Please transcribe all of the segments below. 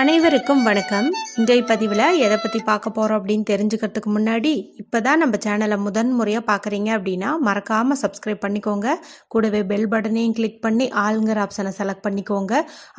அனைவருக்கும் வணக்கம். இன்றைய பதிவில் எதை பற்றி பார்க்க போகிறோம் அப்படின்னு தெரிஞ்சுக்கிறதுக்கு முன்னாடி இப்போ தான் நம்ம சேனலை முதன் முறையாக பார்க்குறீங்க அப்படின்னா மறக்காமல் சப்ஸ்கிரைப் பண்ணிக்கோங்க. கூடவே பெல் பட்டனையும் கிளிக் பண்ணி ஆளுங்கிற ஆப்ஷனை செலக்ட் பண்ணிக்கோங்க.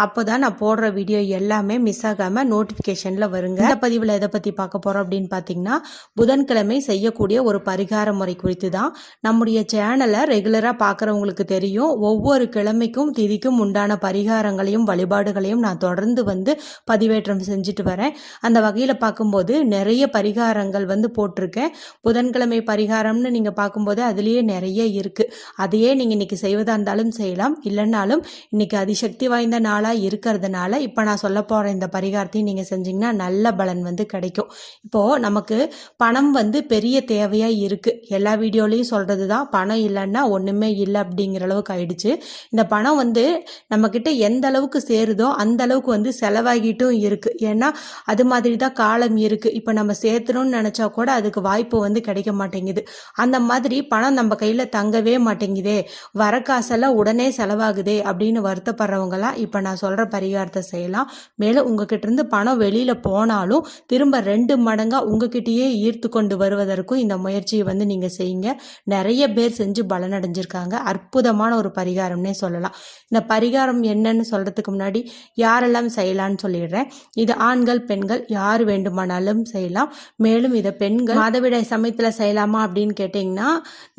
அப்போ தான் நான் போடுற வீடியோ எல்லாமே மிஸ் ஆகாமல் நோட்டிஃபிகேஷனில் வருங்க. இந்த பதிவில் எதை பற்றி பார்க்க போகிறோம் அப்படின்னு பார்த்தீங்கன்னா புதன்கிழமை செய்யக்கூடிய ஒரு பரிகார முறை குறித்து தான். நம்முடைய சேனலை ரெகுலராக பார்க்குறவங்களுக்கு தெரியும். ஒவ்வொரு கிழமைக்கும் திதிக்கும் உண்டான பரிகாரங்களையும் வழிபாடுகளையும் நான் தொடர்ந்து வந்து பதிவேற்றம் செஞ்சுட்டு வரேன். அந்த வகையில் பார்க்கும்போது நிறைய பரிகாரங்கள் வந்து போட்டிருக்கேன். புதன்கிழமை பரிகாரம்னு நீங்கள் பார்க்கும்போது அதுலேயே நிறைய இருக்குது அதையே நீங்கள் இன்றைக்கி செய்வதாக இருந்தாலும் செய்யலாம். இல்லைன்னாலும் இன்றைக்கி அதிசக்தி வாய்ந்த நாளாக இருக்கிறதுனால இப்போ நான் சொல்ல போகிற இந்த பரிகாரத்தையும் நீங்கள் செஞ்சிங்கன்னா நல்ல பலன் வந்து கிடைக்கும். இப்போது நமக்கு பணம் வந்து பெரிய தேவையாக இருக்குது எல்லா வீடியோலையும் சொல்கிறது தான் பணம் இல்லைன்னா ஒன்றுமே இல்லை அப்படிங்கிற அளவுக்கு ஆயிடுச்சு. இந்த பணம் வந்து நம்மக்கிட்ட எந்த அளவுக்கு சேருதோ அந்த அளவுக்கு வந்து செலவாகிட்டு செலவாகிட்டும் இருக்குது ஏன்னா அது மாதிரி தான் காலம் இருக்குது இப்போ நம்ம சேர்த்தணும்னு நினச்சா கூட அதுக்கு வாய்ப்பு வந்து கிடைக்க மாட்டேங்குது. அந்த மாதிரி பணம் நம்ம கையில் தங்கவே மாட்டேங்குதே. வர காசெல்லாம் உடனே செலவாகுதே அப்படின்னு வருத்தப்படுறவங்கலாம் இப்போ நான் சொல்கிற பரிகாரத்தை செய்யலாம். மேலும் உங்ககிட்ட இருந்து பணம் வெளியில் போனாலும் திரும்ப ரெண்டு மடங்காக உங்ககிட்டயே ஈர்த்து கொண்டு வருவதற்கும் இந்த முயற்சியை வந்து நீங்கள் செய்யுங்க. நிறைய பேர் செஞ்சு பலனடைஞ்சிருக்காங்க. அற்புதமான ஒரு பரிகாரம்னே சொல்லலாம். இந்த பரிகாரம் என்னன்னு சொல்கிறதுக்கு முன்னாடி யாரெல்லாம் செய்யலாம்னு சொல்லிடுறேன். இது ஆண்கள் பெண்கள் யார் வேண்டுமானாலும் செய்யலாம். மேலும் இதை பெண்கள் மாதவிடாய் சமயத்தில் செய்யலாமா அப்படின்னு கேட்டிங்கன்னா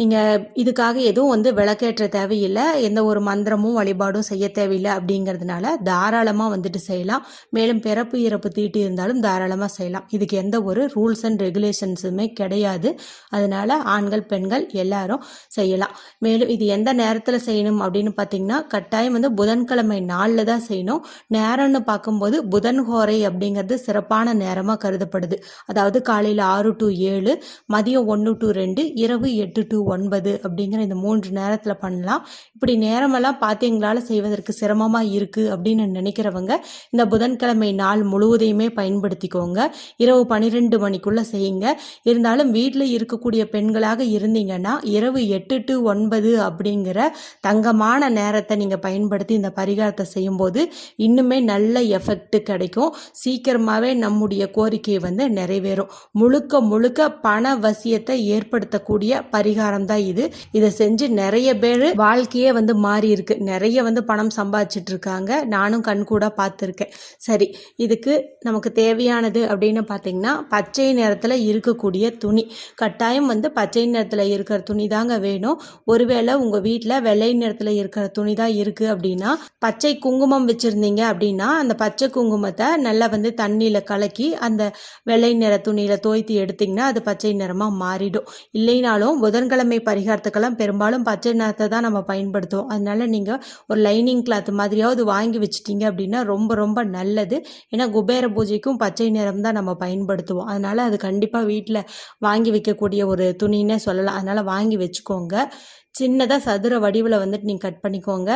நீங்கள் இதுக்காக எதுவும் வந்து விளக்கேற்ற தேவையில்லை. எந்த ஒரு மந்திரமும் வழிபாடும் செய்ய தேவையில்லை அப்படிங்கிறதுனால தாராளமாக வந்துட்டு செய்யலாம். மேலும் பிறப்பு இறப்பு தீட்டு இருந்தாலும் தாராளமாக செய்யலாம். இதுக்கு எந்த ஒரு ரூல்ஸ் அண்ட் ரெகுலேஷன்ஸுமே கிடையாது. அதனால ஆண்கள் பெண்கள் எல்லாரும் செய்யலாம். மேலும் இது எந்த நேரத்தில் செய்யணும் அப்படின்னு பார்த்தீங்கன்னா கட்டாயம் வந்து புதன்கிழமை நாளில் தான் செய்யணும். நேரம்னு பார்க்கும்போது புதன் ஹோரை அப்படிங்கிறது சிறப்பான நேரமாக கருதப்படுது. அதாவது காலையில் ஆறு டு ஏழு மதியம் ஒன்று டு ரெண்டு இரவு எட்டு டு ஒன்பது அப்படிங்கிற இந்த மூன்று நேரத்தில் பண்ணலாம். இப்படி நேரமெல்லாம் பார்த்து எங்களால் செய்வதற்கு சிரமமாக இருக்குது அப்படின்னு நினைக்கிறவங்க இந்த புதன்கிழமை நாள் முழுவதையுமே பயன்படுத்திக்கோங்க. இரவு பன்னிரெண்டு மணிக்குள்ளே செய்யுங்க. இருந்தாலும் வீட்டில் இருக்கக்கூடிய பெண்களாக இருந்தீங்கன்னா இரவு எட்டு டு ஒன்பது அப்படிங்கிற தங்கமான நேரத்தை நீங்கள் பயன்படுத்தி இந்த பரிகாரத்தை செய்யும்போது இன்னுமே நல்ல எஃபெக்ட் கிடைக்கும். சீக்கிரமாகவே நம்முடைய கோரிக்கை வந்து நிறைவேறும். முழுக்க முழுக்க பண வசியத்தை ஏற்படுத்தக்கூடிய பரிகாரம் தான் இது. இதை செஞ்சு நிறைய பேர் வாழ்க்கையே வந்து மாறி இருக்கு நிறைய வந்து பணம் சம்பாதிச்சிட்டு இருக்காங்க நானும் கண்கூட பார்த்துருக்கேன். சரி இதுக்கு நமக்கு தேவையானது அப்படின்னு பார்த்தீங்கன்னா பச்சை நிறத்தில் இருக்கக்கூடிய துணி. கட்டாயம் வந்து பச்சை நிறத்தில் இருக்கிற துணி தாங்க வேணும். ஒருவேளை உங்கள் வீட்டில் வெள்ளை நிறத்தில் இருக்கிற துணி தான் இருக்குது அப்படின்னா பச்சை குங்குமம் வச்சுருந்தீங்க அப்படின்னா அந்த பச்சை குங்குமம் குங்குமத்தை நல்லா வந்து தண்ணியில் கலக்கி அந்த வெள்ளை நிற துணியில் தோய்த்து எடுத்திங்கன்னா அது பச்சை நிறமாக மாறிடும். இல்லைனாலும் புதன்கிழமை பரிகாரத்துக்கெல்லாம் பெரும்பாலும் பச்சை நிறத்தை தான் நம்ம பயன்படுத்துவோம். அதனால நீங்கள் ஒரு லைனிங் கிளாத் மாதிரியாவது வாங்கி வச்சிட்டிங்க அப்படின்னா ரொம்ப ரொம்ப நல்லது. ஏன்னா குபேர பூஜைக்கும் பச்சை நிறம் தான் நம்ம பயன்படுத்துவோம். அதனால் அது கண்டிப்பாக வீட்டில் வாங்கி வைக்கக்கூடிய ஒரு துணின்னே சொல்லலாம். அதனால் வாங்கி வச்சுக்கோங்க. சின்னதாக சதுர வடிவில் வந்துட்டு நீங்கள் கட் பண்ணிக்கோங்க.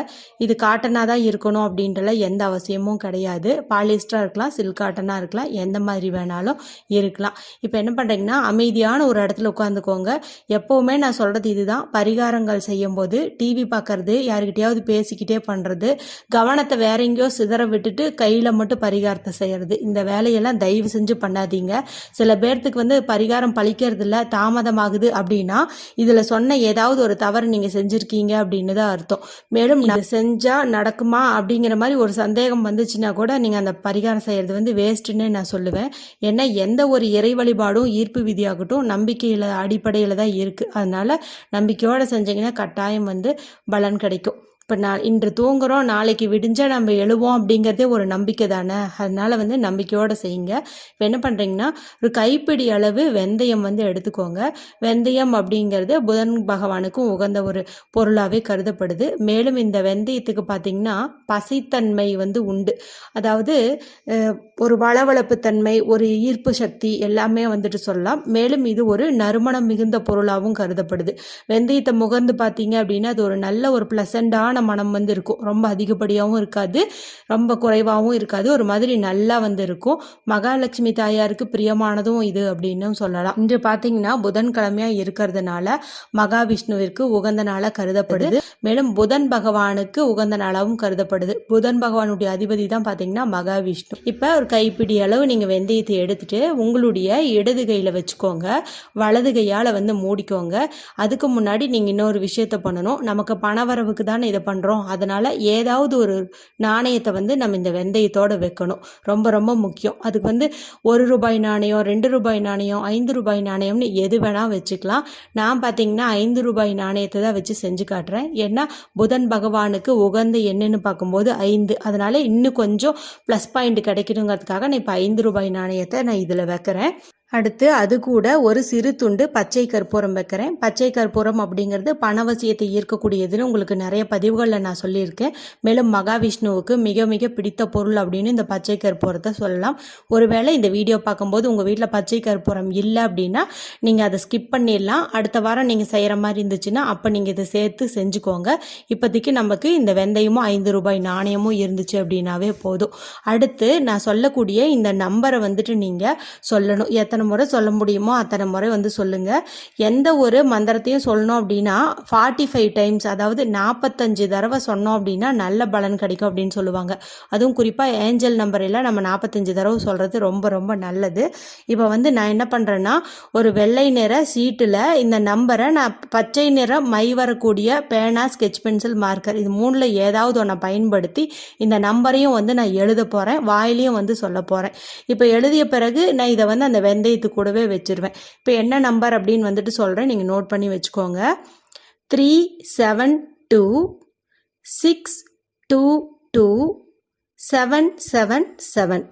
இது காட்டனாக தான் இருக்கணும் அப்படின்றல எந்த அவசியமும் கிடையாது. பாலிஸ்டராக இருக்கலாம் சில்க் காட்டனாக இருக்கலாம் எந்த மாதிரி வேணாலும் இருக்கலாம். இப்போ என்ன பண்ணுறீங்கன்னா அமைதியான ஒரு இடத்துல உட்காந்துக்கோங்க எப்போவுமே நான் சொல்கிறது இதுதான். பரிகாரங்கள் செய்யும்போது டிவி பார்க்கறது யாருக்கிட்டையாவது பேசிக்கிட்டே பண்ணுறது கவனத்தை வேற எங்கேயோ சிதற விட்டுட்டு கையில் மட்டும் பரிகாரத்தை செய்கிறது இந்த வேலையெல்லாம் தயவு செஞ்சு பண்ணாதீங்க. சில பேர்த்துக்கு வந்து பரிகாரம் பழிக்கிறது இல்லை தாமதமாகுது அப்படின்னா இதில் சொன்ன ஏதாவது ஒரு தவறு நீங்கள் செஞ்சுருக்கீங்க அப்படின்னு தான் அர்த்தம். மேலும் நான் செஞ்சால் நடக்குமா அப்படிங்கிற மாதிரி ஒரு சந்தேகம் வந்துச்சுன்னா கூட நீங்கள் அந்த பரிகாரம் செய்கிறது வந்து வேஸ்ட்டுன்னு நான் சொல்லுவேன். ஏன்னா எந்த ஒரு இறை வழிபாடும் ஈர்ப்பு விதியாகட்டும் நம்பிக்கையில் அடிப்படையில் தான் இருக்குது அதனால் நம்பிக்கையோடு செஞ்சீங்கன்னா கட்டாயம் வந்து பலன் கிடைக்கும். இப்போ நான் இன்று தூங்குறோம் நாளைக்கு விடிஞ்சா நம்ம எழுவோம் அப்படிங்கிறதே ஒரு நம்பிக்கை தானே? அதனால் வந்து நம்பிக்கையோடு செய்யுங்க. இப்போ என்ன பண்ணுறீங்கன்னா ஒரு கைப்பிடி அளவு வெந்தயம் வந்து எடுத்துக்கோங்க. வெந்தயம் அப்படிங்கிறது புதன் பகவானுக்கும் உகந்த ஒரு பொருளாகவே கருதப்படுது. மேலும் இந்த வெந்தயத்துக்கு பார்த்திங்கன்னா பசைத்தன்மை வந்து உண்டு. அதாவது ஒரு வளவளப்பு தன்மை ஒரு ஈர்ப்பு சக்தி எல்லாமே வந்துட்டு சொல்லலாம். மேலும் இது ஒரு நறுமணம் மிகுந்த பொருளாகவும் கருதப்படுது. வெந்தயத்தை முகர்ந்து பார்த்தீங்க அப்படின்னா அது ஒரு நல்ல ஒரு ப்ளசண்டான மிதமான மனம் வந்து இருக்கும். ரொம்ப அதிகப்படியாகவும் இருக்காது. ரொம்ப குறைவாகவும் இருக்காது. ஒரு மாதிரி நல்லா வந்து இருக்கும். மகாலட்சுமி தாயாருக்கு பிரியமானதும் இது அப்படின்னு சொல்லலாம். இன்று பார்த்தீங்கன்னா புதன்கிழமையாக இருக்கிறதுனால மகாவிஷ்ணுவிற்கு உகந்த நாளாக கருதப்படுது. மேலும் புதன் பகவானுக்கு உகந்த நாளாகவும் கருதப்படுது. புதன் பகவானுடைய அதிபதி தான் பார்த்தீங்கன்னா மகாவிஷ்ணு. இப்போ ஒரு கைப்பிடி அளவு நீங்கள் வெந்தயத்தை எடுத்துட்டு உங்களுடைய இடது கையில் வச்சுக்கோங்க. வலது கையால் வந்து மூடிக்கோங்க. அதுக்கு முன்னாடி நீங்கள் இன்னொரு விஷயத்த பண்ணணும். நமக்கு பணவரவுக்கு தானே இதை பண்ணுறோம் அதனால் ஏதாவது ஒரு நாணயத்தை வந்து நம்ம இந்த வெந்தயத்தோடு வைக்கணும். ரொம்ப ரொம்ப முக்கியம். அதுக்கு வந்து ஒரு ரூபாய் நாணயம் ரெண்டு ரூபாய் நாணயம் ஐந்து ரூபாய் நாணயம்னு எது வேணால் வச்சுக்கலாம். நான் பார்த்தீங்கன்னா ஐந்து ரூபாய் நாணயத்தை தான் வச்சு செஞ்சு காட்டுறேன். ஏன்னா புதன் பகவானுக்கு உகந்த என்னன்னு பார்க்கும்போது ஐந்து. அதனால் இன்னும் கொஞ்சம் ப்ளஸ் பாயிண்ட் கிடைக்கணுங்கிறதுக்காக நான் இப்போ ஐந்து ரூபாய் நாணயத்தை நான் இதில் வைக்கிறேன். அடுத்து அது கூட ஒரு சிறு துண்டு பச்சை கற்பூரம் வைக்கிறேன். பச்சை கற்பூரம் அப்படிங்கிறது பணவசியத்தை ஈர்க்கக்கூடியதுன்னு உங்களுக்கு நிறைய பதிவுகளில் நான் சொல்லியிருக்கேன். மேலும் மகாவிஷ்ணுவுக்கு மிக மிக பிடித்த பொருள் அப்படின்னு இந்த பச்சை கற்பூரத்தை சொல்லலாம். ஒருவேளை இந்த வீடியோ பார்க்கும்போது உங்கள் வீட்டில் பச்சை கற்பூரம் இல்லை அப்படின்னா நீங்கள் அதை ஸ்கிப் பண்ணிடலாம். அடுத்த வாரம் நீங்கள் செய்கிற மாதிரி இருந்துச்சுன்னா அப்போ நீங்கள் இதை சேர்த்து செஞ்சுக்கோங்க. இப்போதைக்கு நமக்கு இந்த வெந்தயமும் ஐந்து ரூபாய் நாணயமும் இருந்துச்சு அப்படின்னாவே போதும். அடுத்து நான் சொல்லக்கூடிய இந்த நம்பரை வந்துட்டு நீங்கள் சொல்லணும். எத்தனை முறை சொல்ல முடியுமோ அத்தனை முறை வந்து சொல்லுங்கள் எந்த ஒரு மந்திரத்தையும் சொல்லணும் அப்படின்னா ஃபார்ட்டி ஃபைவ் டைம்ஸ் அதாவது நாற்பத்தஞ்சு தடவை சொன்னோம் அப்படின்னா நல்ல பலன் கிடைக்கும் அப்படின்னு சொல்லுவாங்க. அதுவும் குறிப்பாக ஏஞ்சல் நம்பர் எல்லாம் நம்ம நாற்பத்தஞ்சு தடவை சொல்கிறது ரொம்ப ரொம்ப நல்லது. இப்போ வந்து நான் என்ன பண்ணுறேன்னா ஒரு வெள்ளை நிற சீட்டில் இந்த நம்பரை நான் பச்சை நிற மை வரக்கூடிய பேனா ஸ்கெச் பென்சில் மார்க்கர் இது மூணில் ஏதாவது ஒன்றை பயன்படுத்தி இந்த நம்பரையும் வந்து நான் எழுத போகிறேன் வாயிலையும் வந்து சொல்ல போகிறேன் இப்போ எழுதிய பிறகு நான் இதை வந்து அந்த இது கூடவே வச்சுருவேன். இப்போ என்ன நம்பர் அப்படின்னு வந்துட்டு சொல்கிறேன் நீங்கள் நோட் பண்ணி வச்சுக்கோங்க. Three seven two six two two seven seven seven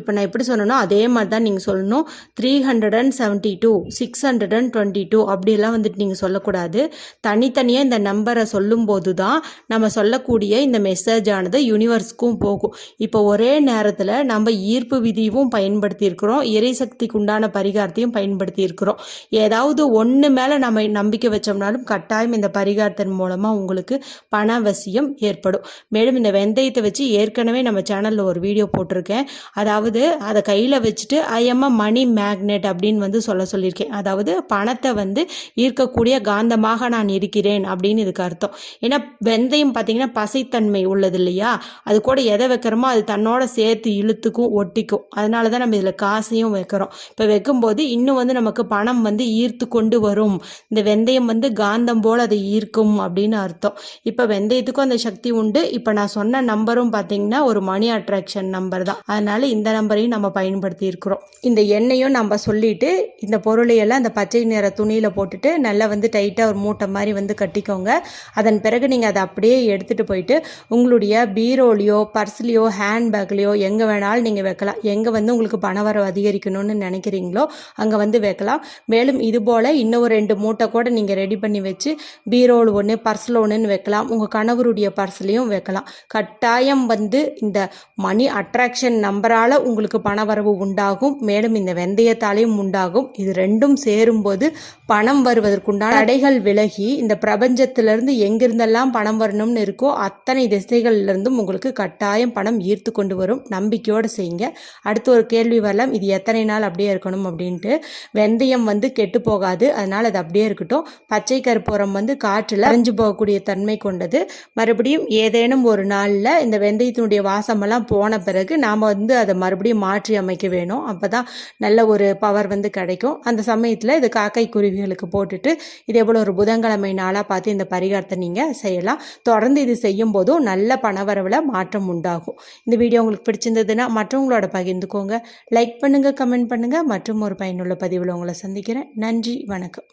இப்போ நான் எப்படி சொன்னேனோ அதே மாதிரி தான் நீங்கள் சொல்லணும். Three hundred and seventy two six hundred and twenty two அப்படிலாம் வந்துட்டு நீங்கள் சொல்லக்கூடாது. தனித்தனியாக இந்த நம்பரை சொல்லும்போது தான் நம்ம சொல்லக்கூடிய இந்த மெசேஜ் ஆனது யூனிவர்ஸ்க்கும் போகும். இப்போ ஒரே நேரத்தில் நம்ம ஈர்ப்பு விதியும் பயன்படுத்தியிருக்கிறோம். இறைசக்திக்கு உண்டான பரிகாரத்தையும் பயன்படுத்தியிருக்கிறோம். ஏதாவது ஒன்று மேலே நம்ம நம்பிக்கை வச்சோம்னாலும் கட்டாயம் இந்த பரிகாரத்தின் மூலமாக உங்களுக்கு பண அவசியம் ஏற்படும். மேலும் இந்த வெந்தயத்தை வச்சு ஏற்கனவே நம்ம சேனலில் ஒரு வீடியோ போட்டிருக்கேன். அதாவது அதாவது அதை கையில் வச்சுட்டு I am a money magnet அப்படின்னு வந்து சொல்ல சொல்லியிருக்கேன். அதாவது பணத்தை வந்து ஈர்க்கக்கூடிய காந்தமாக நான் இருக்கிறேன் அப்படின்னு இதுக்கு அர்த்தம். ஏன்னா வெந்தயம் பார்த்தீங்கன்னா பசைத்தன்மை உள்ளது இல்லையா? அது கூட எதை வைக்கிறோமோ அது தன்னோட சேர்த்து இழுத்துக்கும் ஒட்டிக்கும். அதனால தான் நம்ம இதில் காசையும் வைக்கிறோம். இப்போ வைக்கும்போது இன்னும் வந்து நமக்கு பணம் வந்து ஈர்த்து கொண்டு வரும். இந்த வெந்தயம் வந்து காந்தம் போல் அதை ஈர்க்கும் அப்படின்னு அர்த்தம். இப்போ வெந்தயத்துக்கும் அந்த சக்தி உண்டு. இப்போ நான் சொன்ன நம்பரும் பார்த்தீங்கன்னா ஒரு மணி அட்ராக்ஷன் நம்பர் தான். அதனால இந்த நம்பரையும் நம்ம பயன்படுத்தி இருக்கிறோம் இந்த எண்ணெயும் நம்ம சொல்லிட்டு இந்த பொருளையெல்லாம் அந்த பச்சை நிற துணியில் போட்டுட்டு நல்லா வந்து டைட்டாக ஒரு மூட்டை மாதிரி வந்து கட்டிக்கோங்க. அதன் பிறகு நீங்கள் அதை அப்படியே எடுத்துகிட்டு போயிட்டு உங்களுடைய பீரோலையோ பர்ஸ்லேயோ ஹேண்ட்பேக்லேயோ எங்கே வேணாலும் நீங்கள் வைக்கலாம். எங்கே வந்து உங்களுக்கு பணவரவு அதிகரிக்கணும்னு நினைக்கிறீங்களோ அங்கே வந்து வைக்கலாம். மேலும் இது போல் இன்னும் ஒரு ரெண்டு மூட்டை கூட நீங்கள் ரெடி பண்ணி வச்சு பீரோல் ஒன்று பர்ஸில் ஒன்றுன்னு வைக்கலாம். உங்கள் கணவருடைய பர்ஸ்லேயும் வைக்கலாம். கட்டாயம் வந்து இந்த மணி அட்ராக்ஷன் நம்பரால் உங்களுக்கு பணவரவு உண்டாகும். மேலும் இந்த வெந்தயத்தாலையும் உண்டாகும். இது ரெண்டும் சேரும்போது பணம் வருவதற்குண்டான தடைகள் விலகி இந்த பிரபஞ்சத்திலிருந்து எங்கிருந்தெல்லாம் பணம் வரணும்னு இருக்கோ அத்தனை திசைகள்லேருந்தும் உங்களுக்கு கட்டாயம் பணம் ஈர்த்து கொண்டு வரும். நம்பிக்கையோடு செய்யுங்க. அடுத்து ஒரு கேள்வி வரலாம். இது எத்தனை நாள் அப்படியே இருக்கணும் அப்படின்ட்டு. வெந்தயம் வந்து கெட்டு போகாது. அதனால் அது அப்படியே இருக்கட்டும். பச்சை கற்பூரம் வந்து காற்றில் அரைஞ்சு போகக்கூடிய தன்மை கொண்டது. மறுபடியும் ஏதேனும் ஒரு நாளில் இந்த வெந்தயத்தினுடைய வாசமெல்லாம் போன பிறகு நாம் வந்து அதை மறுபடியும் மாற்றி அமைக்க வேணும். அப்போ தான் நல்ல ஒரு பவர் வந்து கிடைக்கும். அந்த சமயத்தில் இது காக்கை குருவிகளுக்கு போட்டுட்டு இதே போல் ஒரு புதன்கிழமை நாளாக பார்த்து இந்த பரிகாரத்தை நீங்கள் செய்யலாம். தொடர்ந்து இது செய்யும் போதும் நல்ல பணவரவில் மாற்றம் உண்டாகும். இந்த வீடியோ உங்களுக்கு பிடிச்சிருந்ததுன்னா மற்றவங்களோட பகிர்ந்துக்கோங்க. லைக் பண்ணுங்கள் கமெண்ட் பண்ணுங்கள் மற்றும் ஒரு பயனுள்ள பதிவில் உங்களை சந்திக்கிறேன். நன்றி வணக்கம்.